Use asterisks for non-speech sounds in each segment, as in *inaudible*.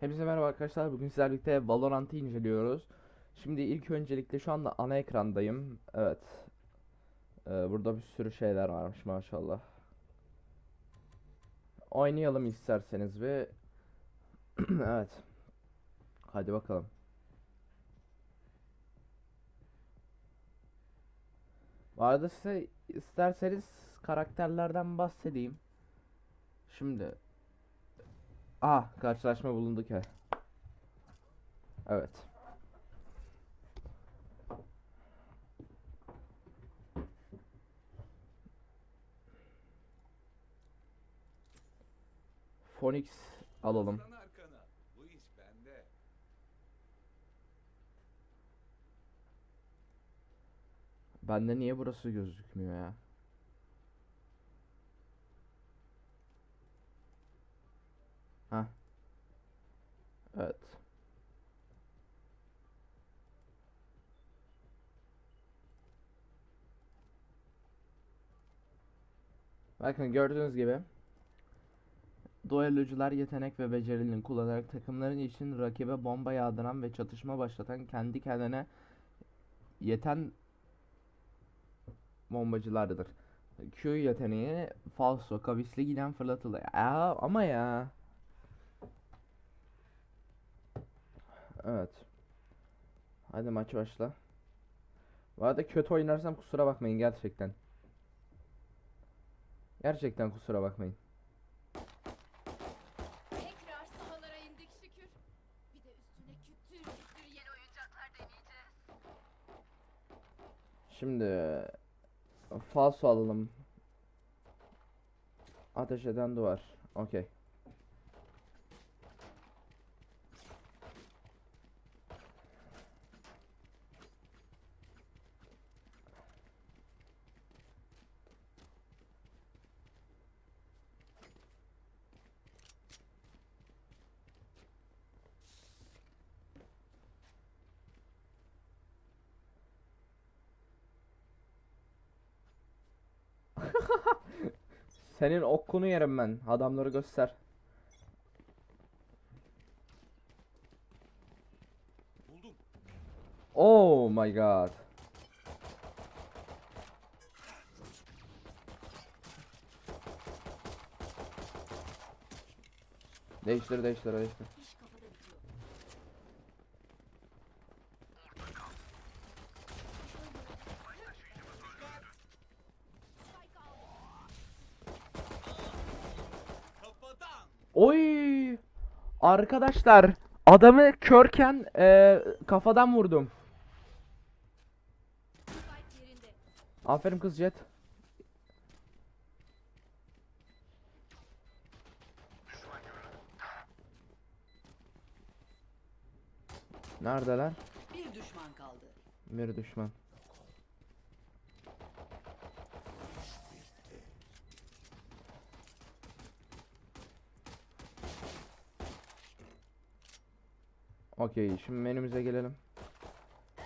Hepinize merhaba arkadaşlar. Bugün sizlerle birlikte Valorant'ı inceliyoruz. Şimdi ilk öncelikle şu anda ana ekrandayım. Evet. Ee, burada bir sürü şeyler varmış maşallah. Oynayalım isterseniz ve *clears throat* evet. Hadi bakalım. Bu arada size isterseniz karakterlerden bahsedeyim. Şimdi Ah karşılaşma bulunduk ya. Evet. Phoenix alalım. Bende niye burası gözükmüyor ya? Evet. Bakın gördüğünüz gibi Duellocular yetenek ve becerilerini kullanarak takımların için rakibe bomba yağdıran ve çatışma başlatan kendi kendine yeten bombacılardır. Q yeteneği falso, kavisli giden fırlatılı. Ya ama ya. Evet. Hadi maç başla. Bu arada kötü oynarsam kusura bakmayın gerçekten. Gerçekten kusura bakmayın. Tekrar sahalara indik şükür. Bir de üstüne kütür kütür yeni oyuncaklar deneyeceğiz. Şimdi falso alalım. Ateş eden duvar. Okey. Senin okunu yerim ben. Adamları göster. Buldum. Oh my god. Değiştir değiştir değiştir. İş kafada bitiyor. Spike aldım. Kafadan. Oy! Arkadaşlar adamı körken e, kafadan vurdum. Aferin kız Jet. Neredeler? Bir düşman kaldı. Bir düşman. Okey, şimdi menümüze gelelim.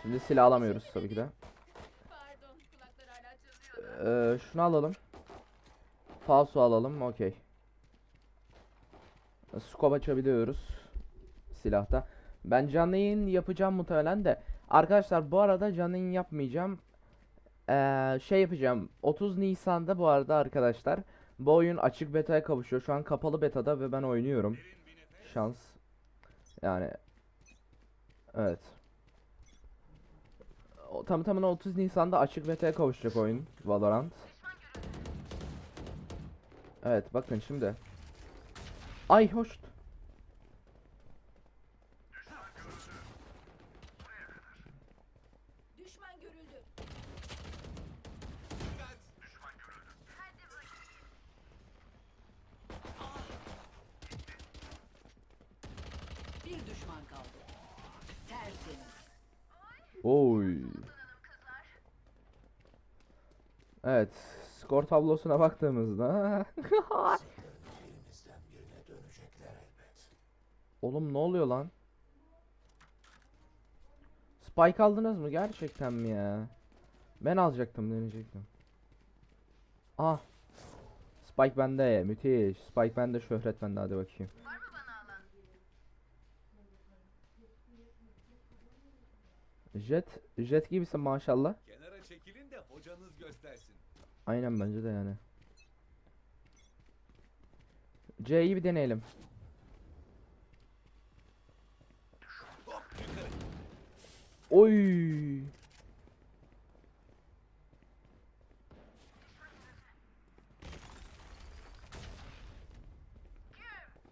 Şimdi silah alamıyoruz tabii ki de. Pardon kulaklar hala çalıyor. Ee, şunu alalım. Falso alalım. Okey. Scope açabiliyoruz. Silahta. Ben canlı yayın yapacağım muhtemelen de. Arkadaşlar bu arada canlı yayın yapmayacağım. Ee, şey yapacağım. 30 Nisan'da bu arada arkadaşlar. Bu oyun açık beta'ya kavuşuyor. Şu an kapalı beta'da ve ben oynuyorum. Şans. Yani. Evet. O, tam tamına 30 Nisan'da açık beta'ya kavuşacak oyun Valorant. Evet bakın şimdi. Ay hoş. skor tablosuna baktığımızda *laughs* Oğlum ne oluyor lan? Spike aldınız mı gerçekten mi ya? Ben alacaktım deneyecektim. Ah. Spike bende müthiş. Spike bende şöhret bende hadi bakayım. Jet, jet gibisin maşallah. Kenara çekilin de hocanız göstersin. Aynen bence de yani. C'yi bir deneyelim. Oy.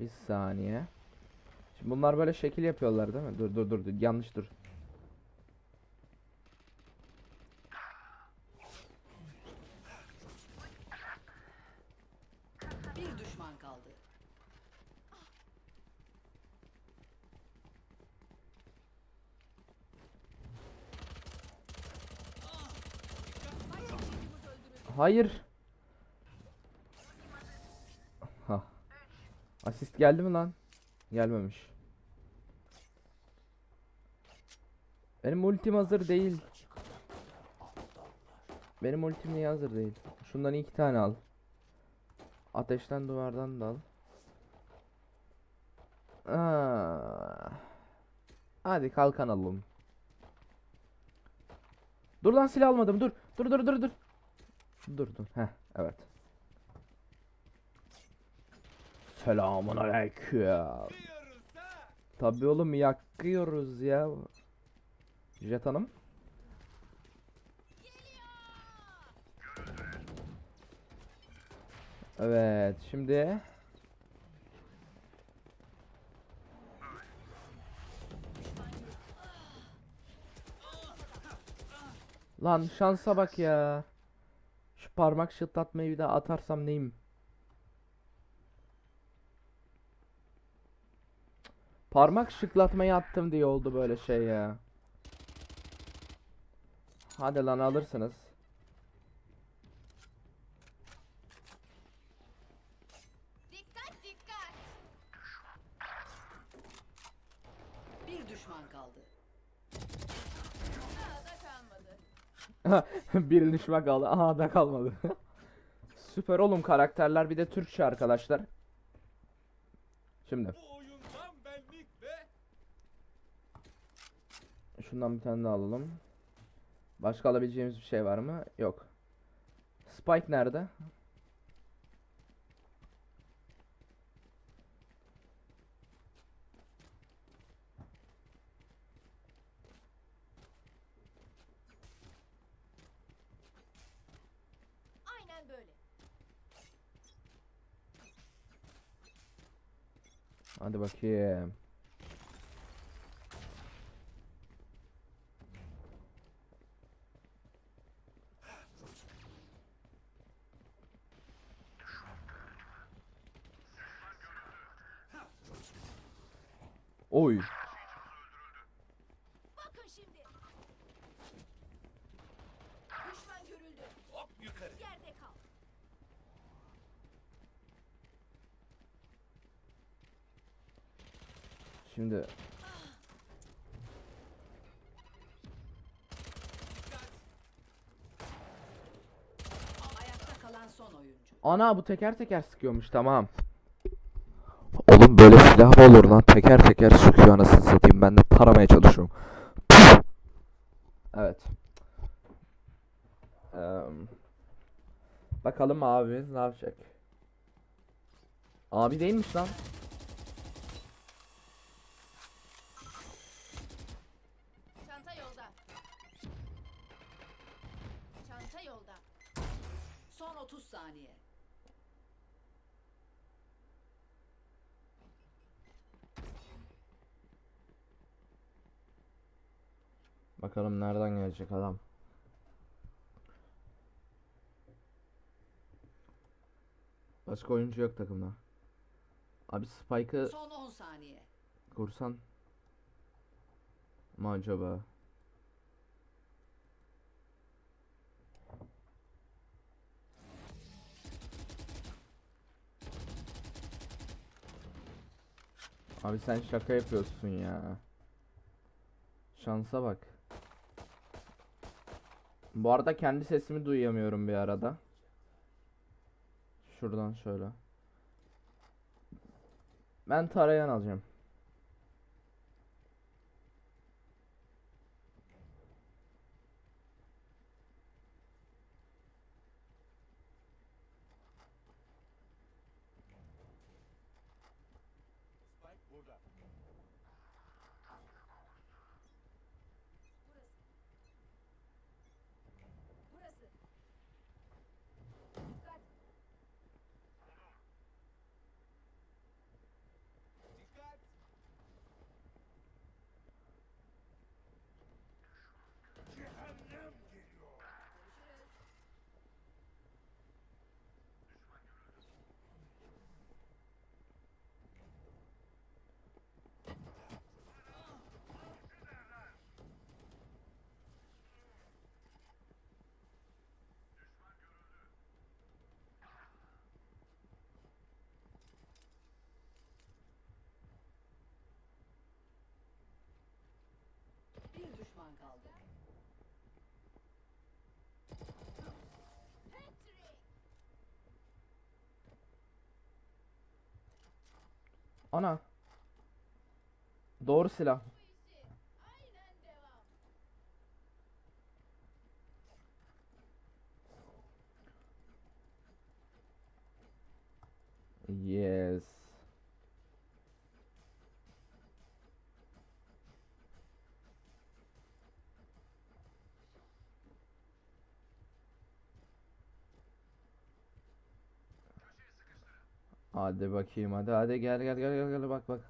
Bir saniye. Şimdi bunlar böyle şekil yapıyorlar değil mi? Dur dur dur dur. yanlış dur. Bir düşman kaldı. Hayır. Ha. Asist geldi mi lan? Gelmemiş. Benim ultim hazır değil. Benim ultim niye hazır değil? Şundan iki tane al. Ateşten duvardan da al. Aa. Hadi kalkan alalım. Dur lan silah almadım. Dur. Dur dur dur dur. Dur dur. Heh, evet. Selamun aleyküm. Tabii oğlum yakıyoruz ya. Jet Hanım. Evet, şimdi Lan şansa bak ya. Parmak şıtlatmayı bir daha atarsam neyim? Parmak şıklatmayı attım diye oldu böyle şey ya. Hadi lan alırsınız. Dikkat dikkat. Bir düşman kaldı. Daha da kalmadı. *laughs* Bir düşman kaldı. Aha da kalmadı. *laughs* Süper oğlum karakterler bir de Türkçe arkadaşlar. Şimdi şundan bir tane daha alalım. Başka alabileceğimiz bir şey var mı? Yok. Spike nerede? Aynen böyle. Hadi bakayım. Oy. Şimdi Ayakta kalan son oyuncu. ana bu teker teker sıkıyormuş tamam. Oğlum böyle silah mı olur lan? Teker teker sıkıyor anasını satayım. Ben de taramaya çalışıyorum. Evet. Eee, bakalım abimiz ne yapacak? Abi değilmiş lan. Saniye. Bakalım nereden gelecek adam. Başka oyuncu yok takımda. Abi Spike'ı Son 10 saniye. kursan mı acaba? Abi sen şaka yapıyorsun ya. Şansa bak. Bu arada kendi sesimi duyamıyorum bir arada. Şuradan şöyle. Ben tarayan alacağım. Burada. Düşman kaldı. Ana. Doğru silah. Bu işi. Aynen devam. Yes. Hadi bakayım hadi hadi gel gel gel gel gel bak bak.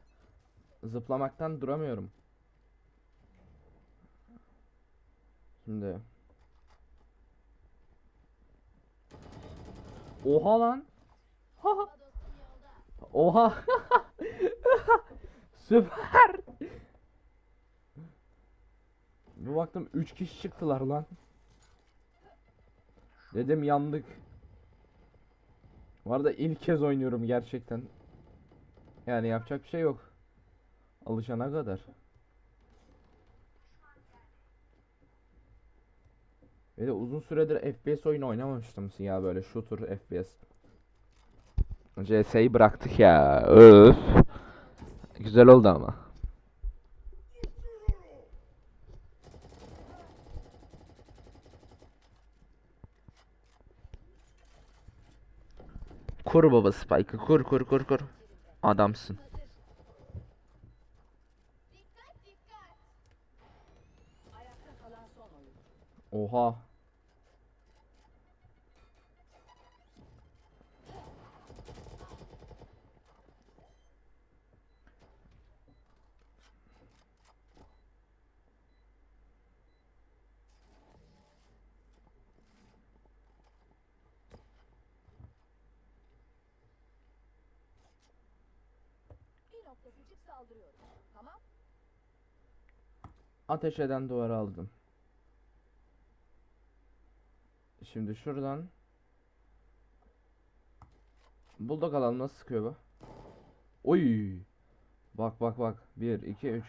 Zıplamaktan duramıyorum. Şimdi. Oha lan. Ha. *laughs* Oha. *laughs* Süper. Bir baktım 3 kişi çıktılar lan. Dedim yandık. Bu arada ilk kez oynuyorum gerçekten. Yani yapacak bir şey yok. Alışana kadar. Ve de uzun süredir FPS oyunu oynamamıştım ya böyle shooter FPS. CS'yi bıraktık ya. Öf. Güzel oldu ama. Kur baba Spike'ı kur kur kur kur. Adamsın. Oha. Seçip saldırıyorum. Ateş eden duvarı aldım. Şimdi şuradan Bulldog alalım nasıl sıkıyor bu? Oy! Bak bak bak. 1 2 3.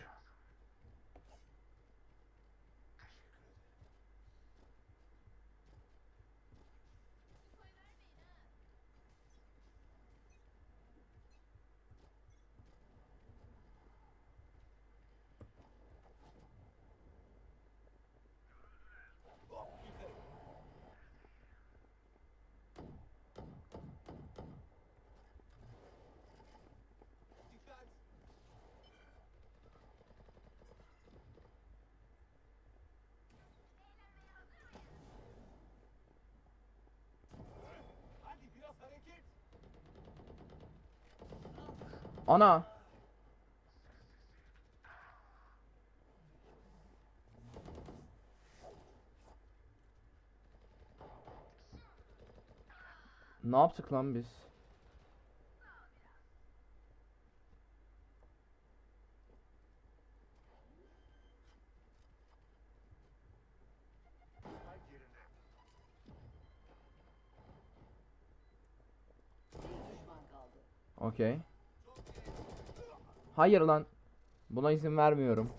Ana! Ne yaptık lan biz? Okey. Hayır lan. Buna izin vermiyorum.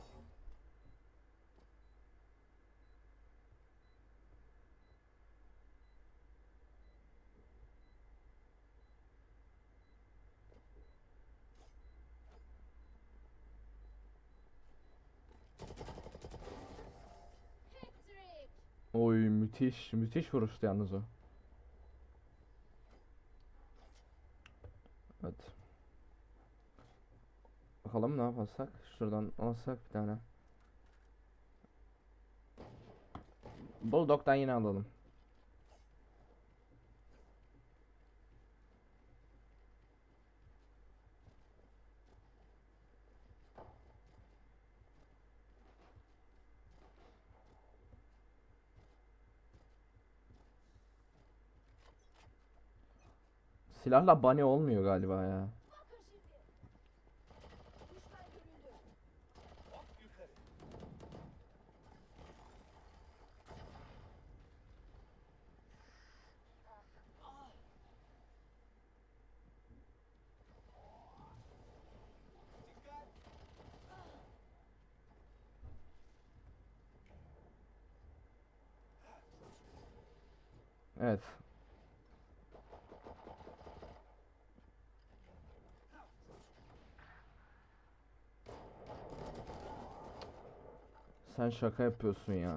Oy müthiş. Müthiş vuruştu yalnız o. Evet. Bakalım ne yaparsak. Şuradan alsak bir tane. Bulldog'dan yine alalım. Silahla bunny olmuyor galiba ya. Evet. Sen şaka yapıyorsun ya.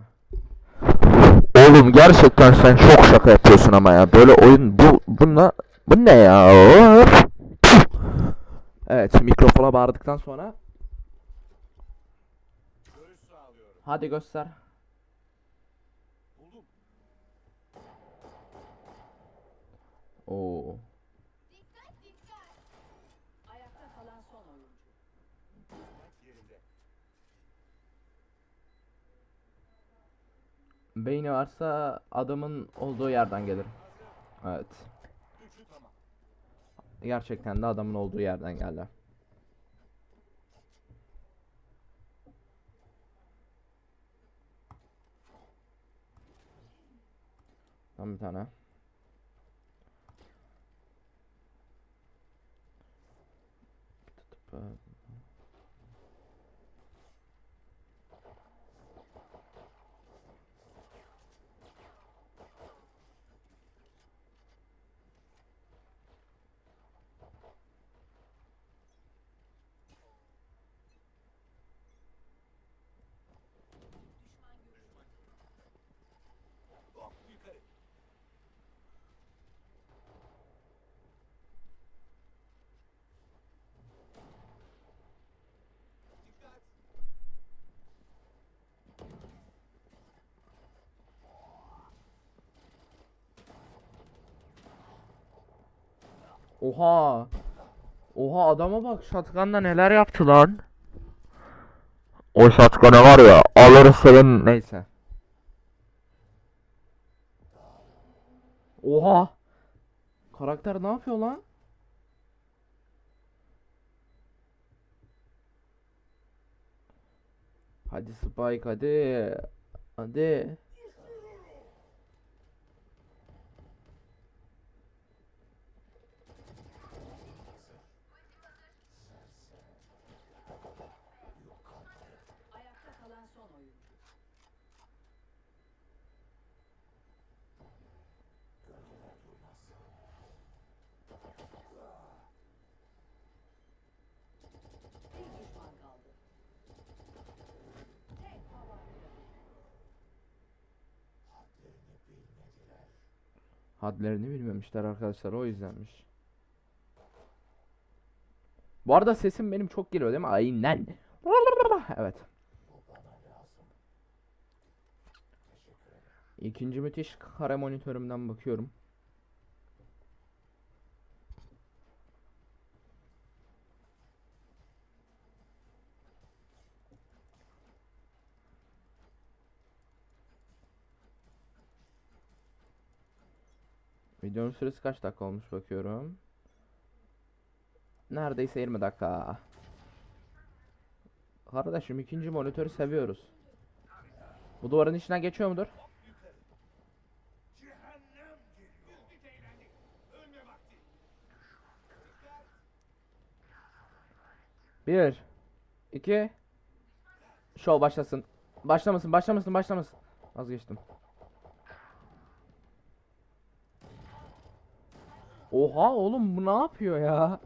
Oğlum gerçekten sen çok şaka yapıyorsun ama ya. Böyle oyun bu bununla bu ne ya? Evet, mikrofona bağırdıktan sonra hadi göster. Oo. Dikkat dikkat. Ayakta kalan son oyuncu. Yerinde. Beyni varsa adamın olduğu yerden gelir. Evet. Gerçekten de adamın olduğu yerden geldi. Tam bir tane. but Oha. Oha adama bak shotgun'la neler yaptı lan. O shotgun'ı var ya alır senin neyse. Oha. Karakter ne yapıyor lan? Hadi Spike hadi. Hadi. Ayakta kalan son oyuncu. Bir düşman kaldı. Tek tabanca. Hadlerini bilmemişler arkadaşlar o yüzdenmiş. Bu arada sesim benim çok geliyor değil mi? Aynen. Evet. İkinci müthiş kare monitörümden bakıyorum. Videonun süresi kaç dakika olmuş bakıyorum. Neredeyse 20 dakika. Kardeşim ikinci monitörü seviyoruz. Bu duvarın içinden geçiyor mudur? 1 2 Show başlasın. Başlamasın, başlamasın, başlamasın. Vazgeçtim. Oha oğlum bu ne yapıyor ya?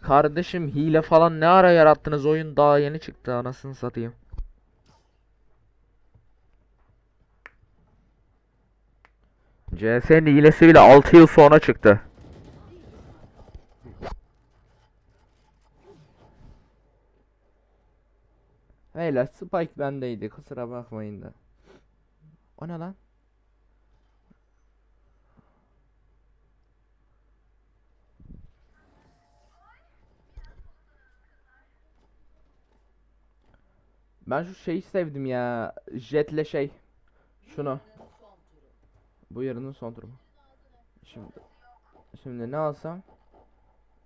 Kardeşim hile falan ne ara yarattınız oyun daha yeni çıktı anasını satayım. CS'nin hilesi bile 6 yıl sonra çıktı. Beyler Spike bendeydi kusura bakmayın da. O ne lan? Ben şu şeyi sevdim ya. Jetle şey. Şunu. Bu yarının son turu. mu? Şimdi. Şimdi ne alsam?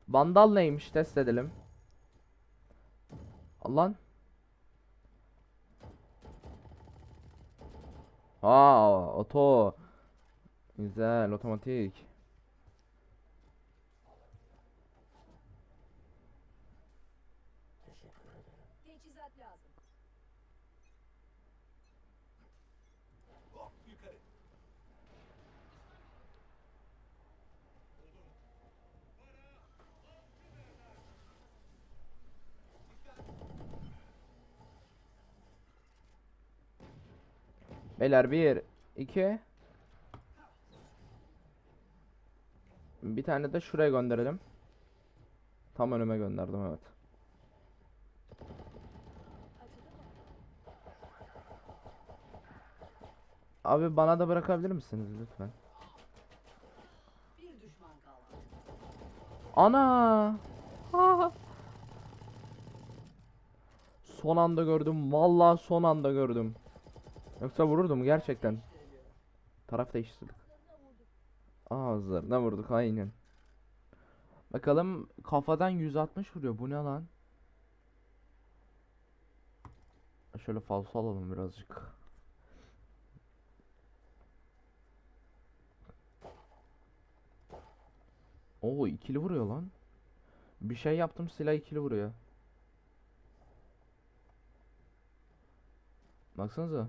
Vandal neymiş test edelim. Lan. Aa, oto. Güzel, otomatik. Beyler bir, iki. Bir tane de şuraya gönderelim. Tam önüme gönderdim evet. Abi bana da bırakabilir misiniz lütfen? Ana! Ha! *laughs* Son anda gördüm. Vallahi son anda gördüm. Yoksa vururdum gerçekten. Taraf değiştirdik. Ağızlarına vurduk aynen. Bakalım kafadan 160 vuruyor. Bu ne lan? Şöyle falso alalım birazcık. Oo ikili vuruyor lan. Bir şey yaptım silah ikili vuruyor. Baksanıza.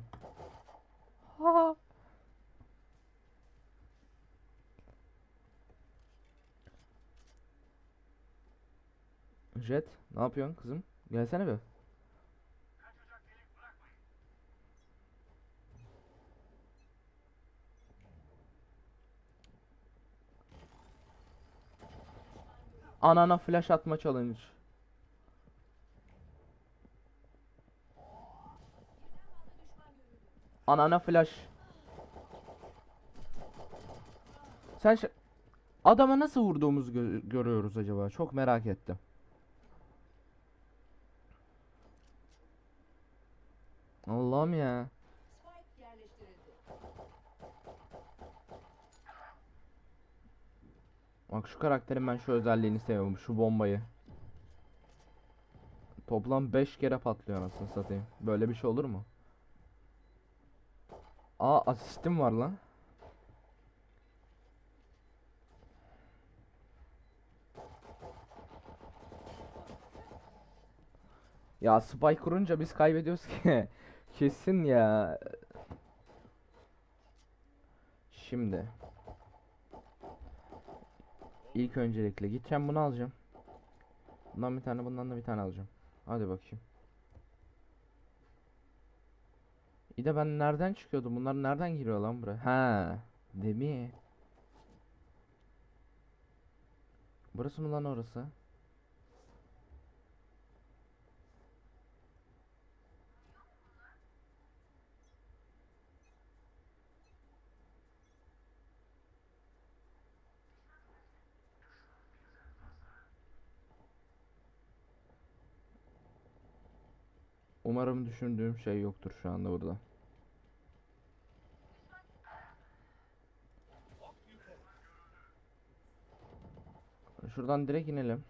Jet, ne yapıyorsun kızım? Gelsene bir. Anana flash atma challenge. Anana flash. Sen adama nasıl vurduğumuzu gö- görüyoruz acaba? Çok merak ettim. Allah'ım ya. Bak şu karakterin ben şu özelliğini seviyorum. Şu bombayı. Toplam 5 kere patlıyor anasını satayım. Böyle bir şey olur mu? Aa asistim var lan. Ya spike kurunca biz kaybediyoruz ki. *laughs* Kesin ya. Şimdi. İlk öncelikle gideceğim bunu alacağım. Bundan bir tane bundan da bir tane alacağım. Hadi bakayım. İyi de ben nereden çıkıyordum? Bunlar nereden giriyor lan buraya? Ha, değil mi? Burası mı lan orası? Umarım düşündüğüm şey yoktur şu anda burada. Şuradan direkt inelim.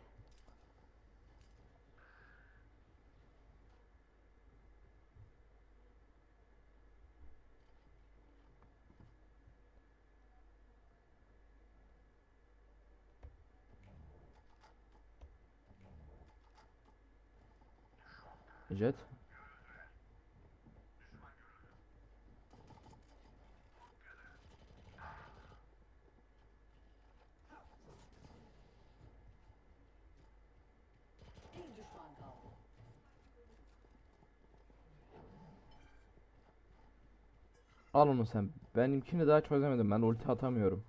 Jet. Al onu sen. Benimkini daha çözemedim. Ben ulti atamıyorum.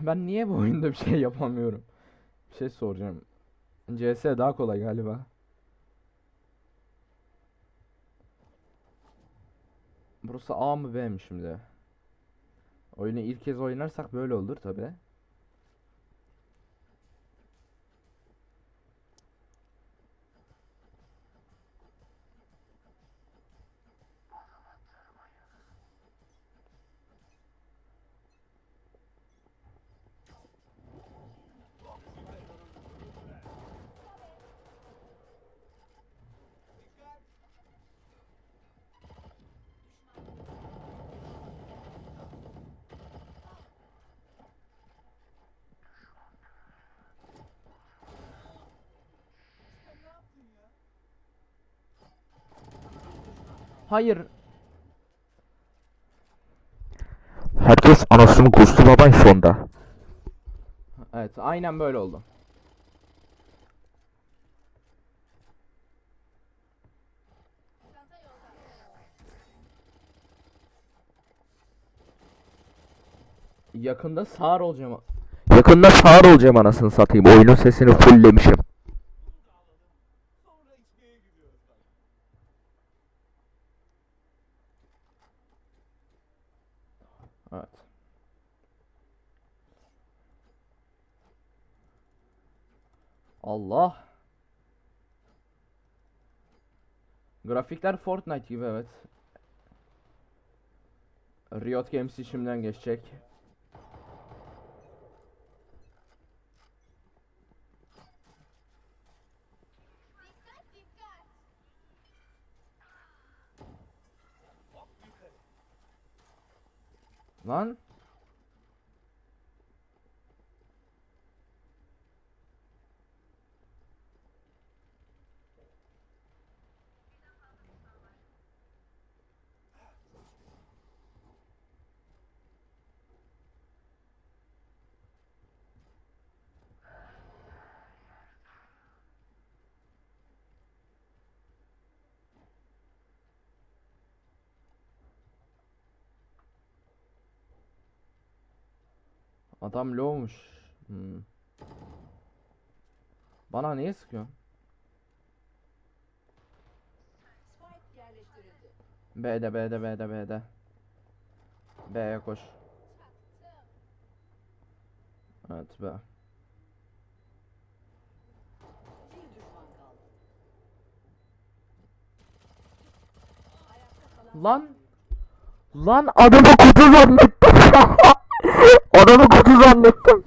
Ben niye bu oyunda bir şey yapamıyorum? Bir şey soracağım. CS daha kolay galiba. Burası A mı B mi şimdi? Oyunu ilk kez oynarsak böyle olur tabi. Hayır. Herkes anasını kustu baban sonda. Evet, aynen böyle oldu. Yakında sağır olacağım. Yakında sağır olacağım anasını satayım. Oyunun sesini fulllemişim. Sonra içmeye gidiyoruz bak. Evet. Allah. Grafikler Fortnite gibi evet. Riot Games işimden geçecek. Lan. Adam low'muş. Hmm. Bana niye sıkıyorsun? B'de B'de B'de B'de. B'ye koş. Evet B. Lan Lan adamı kutu zannettim. *laughs* adamı kutu zannettim.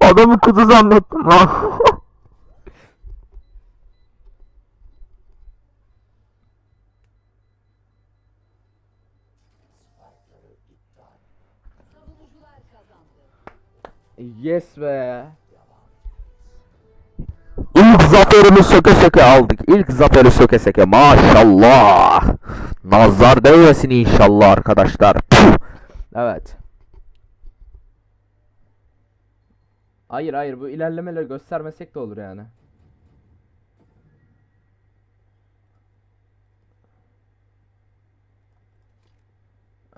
adamı kutu zannettim lan. yes be. İlk zaferimi söke söke aldık. İlk zaferi söke söke. Maşallah. Nazar değmesin inşallah arkadaşlar. Puh. Evet. Hayır hayır bu ilerlemeleri göstermesek de olur yani.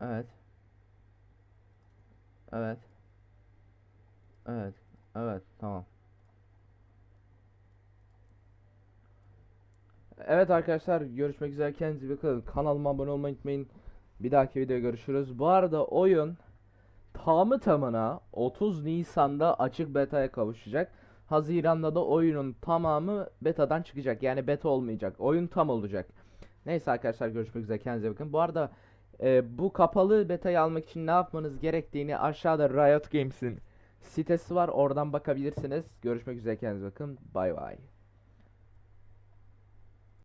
Evet. Evet. Evet. Evet, tamam. Evet arkadaşlar görüşmek üzere kendinize iyi bakın. Kanalıma abone olmayı unutmayın. Bir dahaki videoda görüşürüz. Bu arada oyun tamı tamına 30 Nisan'da açık beta'ya kavuşacak. Haziran'da da oyunun tamamı betadan çıkacak. Yani beta olmayacak. Oyun tam olacak. Neyse arkadaşlar görüşmek üzere kendinize bakın. Bu arada e, bu kapalı beta'yı almak için ne yapmanız gerektiğini aşağıda Riot Games'in sitesi var. Oradan bakabilirsiniz. Görüşmek üzere kendinize bakın. Bay bay.